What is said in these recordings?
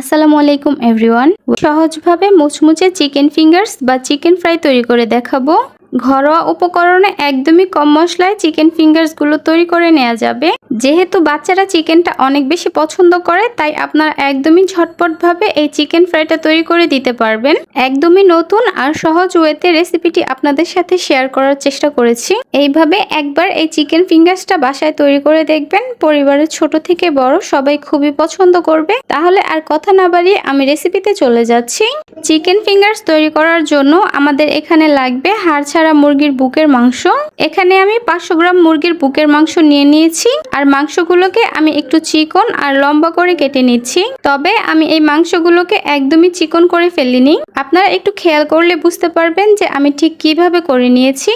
আসসালামু আলাইকুম এভরিওয়ান সহজভাবে মুচমুচে চিকেন ফিঙ্গার্স বা চিকেন ফ্রাই তৈরি করে দেখাবো। ঘরোয়া উপকরণে একদমই কম মশলায় চিকেন ফিঙ্গার্সগুলো তৈরি করে নেওয়া যাবে। যেহেতু বাচ্চারা চিকেনটা অনেক বেশি পছন্দ করে, তাই আপনারা একদমই ঝটপটভাবে এই চিকেন ফ্রাইটা তৈরি করে দিতে পারবেন। একদমই নতুন আর সহজ ওয়েতে রেসিপিটি আপনাদের সাথে শেয়ার করার চেষ্টা করেছি। এইভাবে একবার এই চিকেন ফিঙ্গার্সটা বাসায় তৈরি করে দেখবেন। পরিবারের ছোট থেকে বড় সবাই খুবই পছন্দ করবে। তাহলে আর কথা না বাড়িয়ে আমি রেসিপিতে চলে যাচ্ছি। চিকেন ফিঙ্গার্স তৈরি করার জন্য আমাদের এখানে লাগবে হাড় ছাড়া মুরগির বুকের মাংস? এখানে আমি পাঁচশো গ্রাম মুরগির বুকের মাংস নিয়ে নিয়েছি আর মাংসগুলোকে আমি একটু চিকন আর লম্বা করে কেটে নিচ্ছি। তবে আমি এই মাংসগুলোকে একদমই চিকন করে ফেলিনি। আপনারা একটু খেয়াল করলে বুঝতে পারবেন যে আমি ঠিক কীভাবে করে নিয়েছি।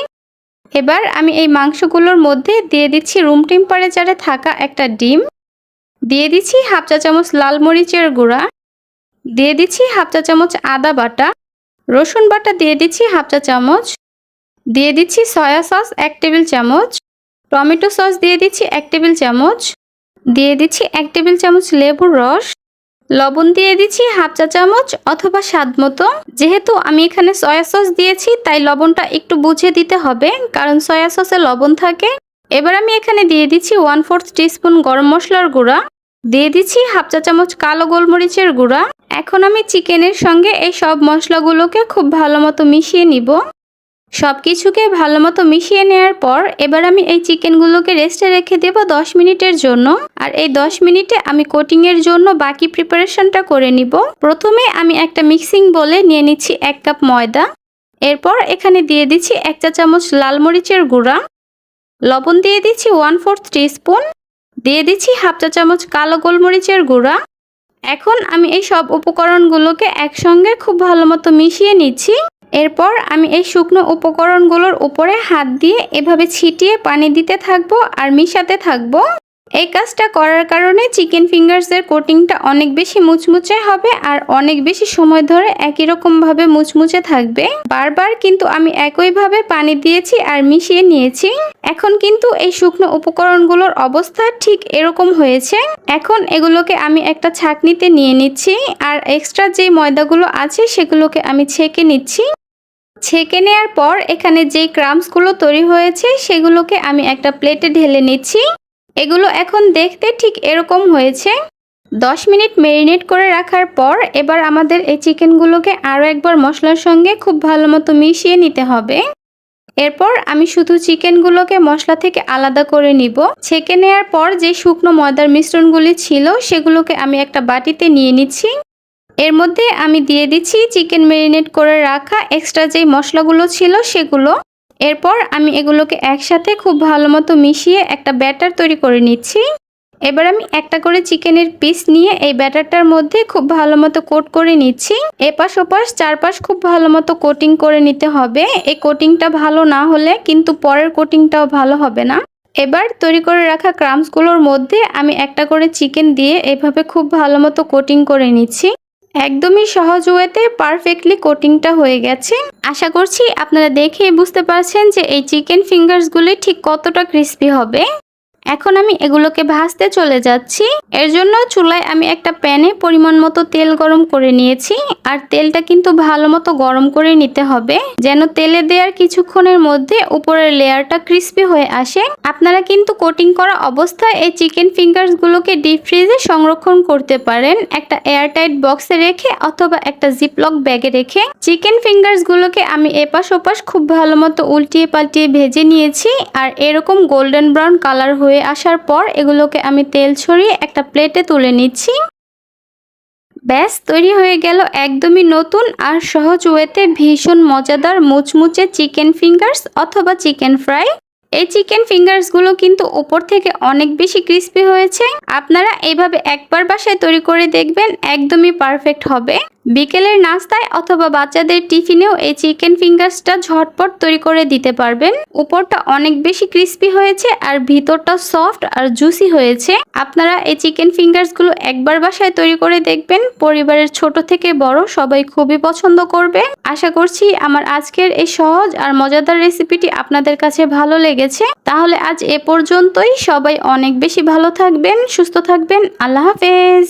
এবার আমি এই মাংসগুলোর মধ্যে দিয়ে দিচ্ছি রুম টেম্পারেচারে থাকা একটা ডিম। দিয়ে দিচ্ছি হাফ চা চামচ লাল মরিচের গুঁড়া। দিয়ে দিচ্ছি হাফ চা চামচ আদা বাটা। রসুন বাটা দিয়ে দিচ্ছি হাফ চা চামচ। দিয়ে দিচ্ছি সয়া সস এক টেবিল চামচ, টমেটো সস দিয়ে দিচ্ছি এক টেবিল চামচ, দিয়ে দিচ্ছি এক টেবিল চামচ লেবুর রস, লবণ দিয়ে দিচ্ছি হাফ চা চামচ অথবা স্বাদ মতো। যেহেতু আমি এখানে সয়া সস দিয়েছি, তাই লবণটা একটু বুঝে দিতে হবে, কারণ সয়া সসে লবণ থাকে। এবার আমি এখানে দিয়ে দিচ্ছি ওয়ান ফোর্থ টিস্পুন গরম মশলার গুঁড়া, দিয়ে দিচ্ছি হাফ চা চামচ কালো গোলমরিচের গুঁড়া। এখন আমি চিকেনের সঙ্গে এই সব মশলাগুলোকে খুব ভালো মতো মিশিয়ে নিব। সব কিছুকে ভালো মতো মিশিয়ে নেওয়ার পর এবার আমি এই চিকেনগুলোকে রেস্টে রেখে দেব দশ মিনিটের জন্য। আর এই দশ মিনিটে আমি কোটিংয়ের জন্য বাকি প্রিপারেশনটা করে নিব। প্রথমে আমি একটা মিক্সিং বলে নিয়ে নিচ্ছি এক কাপ ময়দা। এরপর এখানে দিয়ে দিচ্ছি এক চা চামচ লাল মরিচের গুঁড়া। লবণ দিয়ে দিচ্ছি ওয়ান ফোর্থ টিস্পুন। দিয়ে দিচ্ছি হাফ চা চামচ কালো গোলমরিচের গুঁড়া। এখন আমি এই সব উপকরণগুলোকে একসঙ্গে খুব ভালো মতো মিশিয়ে নিচ্ছি। এরপর আমি এই শুকনো উপকরণগুলোর উপরে হাত দিয়ে এভাবে ছিটিয়ে পানি দিতে থাকব আর মিশাতে থাকব। এই কাজটা করার কারণে চিকেন ফিঙ্গার্সের কোটিংটা অনেক বেশি মুচমুচে হবে আর অনেক বেশি সময় ধরে একই রকমভাবে মুচমুচে থাকবে। বারবার কিন্তু আমি একইভাবে পানি দিয়েছি আর মিশিয়ে নিয়েছি। এখন কিন্তু এই শুকনো উপকরণগুলোর অবস্থা ঠিক এরকম হয়েছে। এখন এগুলোকে আমি একটা ছাকনিতে নিয়ে নিচ্ছি আর এক্সট্রা যে ময়দাগুলো আছে সেগুলোকে আমি ছেঁকে নিচ্ছি। ছেঁকে নেওয়ার পর এখানে যেই ক্রামসগুলো তৈরি হয়েছে, সেগুলোকে আমি একটা প্লেটে ঢেলে নিচ্ছি। এগুলো এখন দেখতে ঠিক এরকম হয়েছে। দশ মিনিট মেরিনেট করে রাখার পর এবার আমাদের এই চিকেনগুলোকে আরও একবার মশলার সঙ্গে খুব ভালো মতো মিশিয়ে নিতে হবে। এরপর আমি শুধু চিকেনগুলোকে মশলা থেকে আলাদা করে নিব। ছেঁকে নেওয়ার পর যে শুকনো ময়দার মিশ্রণগুলি ছিল, সেগুলোকে আমি একটা বাটিতে নিয়ে নিচ্ছি। এর মধ্যে আমি দিয়ে দিচ্ছি চিকেন মেরিনেট করে রাখা এক্সট্রা যেই মশলাগুলো ছিল সেগুলো। এরপর আমি এগুলোকে একসাথে খুব ভালো মতো মিশিয়ে একটা ব্যাটার তৈরি করে নিচ্ছি। এবার আমি একটা করে চিকেনের পিস নিয়ে এই ব্যাটারটার মধ্যে খুব ভালো মতো কোট করে নিচ্ছি। এপাশ ওপাশ, চারপাশ খুব ভালো মতো কোটিং করে নিতে হবে। এই কোটিংটা ভালো না হলে কিন্তু পরের কোটিংটাও ভালো হবে না। এবার তৈরি করে রাখা ক্রামসগুলোর মধ্যে আমি একটা করে চিকেন দিয়ে এভাবে খুব ভালো মতো কোটিং করে নিচ্ছি। একদমই সহজ ওয়েতে পারফেক্টলি কোটিংটা হয়ে গেছে। আশা করছি আপনারা দেখে বুঝতে পারছেন যে এই চিকেন ফিঙ্গার্সগুলি ঠিক কতটা ক্রিস্পি হবে। এখন আমি এগুলোকে ভাজতে চলে যাচ্ছি। এর জন্য চুলায় আমি একটা প্যানে পরিমাণ মতো তেল গরম করে নিয়েছি। আর তেলটা কিন্তু ভালো মতো গরম করে নিতে হবে, যেন তেলে দেওয়ার কিছুক্ষণের মধ্যে উপরের লেয়ারটা ক্রিস্পি হয়ে আসে। আপনারা কিন্তু কোটিং করা অবস্থায় এই চিকেন ফিঙ্গার্স গুলোকে ডিপ ফ্রিজে সংরক্ষণ করতে পারেন। একটা এয়ারটাইট বক্সে রেখে অথবা একটা জিপলক ব্যাগে রেখে। চিকেন ফিঙ্গার্স গুলোকে আমি এপাশ ওপাশ খুব ভালো মতো উল্টিয়ে পাল্টিয়ে ভেজে নিয়েছি। আর এরকম গোল্ডেন ব্রাউন কালার হয়ে আসার পর এগুলোকে আমি তেল ছড়িয়ে একটা প্লেটে তুলে নিচ্ছি। ব্যাস, তৈরি হয়ে গেল একদমই নতুন আর সহজ ওয়েতে ভীষণ মজাদার মুচমুচে চিকেন ফিঙ্গার্স অথবা চিকেন ফ্রাই। এই চিকেন ফিঙ্গার্সগুলো কিন্তু উপর থেকে অনেক বেশি ক্রিস্পি হয়েছে। আপনারা এইভাবে একবার বাসায় তৈরি করে দেখবেন একদমই পারফেক্ট হবে। বিকেলের নাস্তায় অথবা বাচ্চাদের টিফিনেও এই চিকেন ফিঙ্গার্সটা ঝটপট তৈরি করে দিতে পারবেন। উপরটা অনেক বেশি ক্রিস্পি হয়েছে আর ভিতরটা সফট আর জুসি হয়েছে। আপনারা এই চিকেন ফিঙ্গার্সগুলো একবার বাসায় তৈরি করে দেখবেন। পরিবারের ছোট থেকে বড় সবাই খুবই পছন্দ করবে। আশা করছি আমার আজকের এই সহজ আর মজাদার রেসিপিটি আপনাদের কাছে ভালো লেগেছে। তাহলে আজ এ পর্যন্তই। সবাই অনেক বেশি ভালো থাকবেন সুস্থ থাকবেন। আল্লাহ হাফেজ।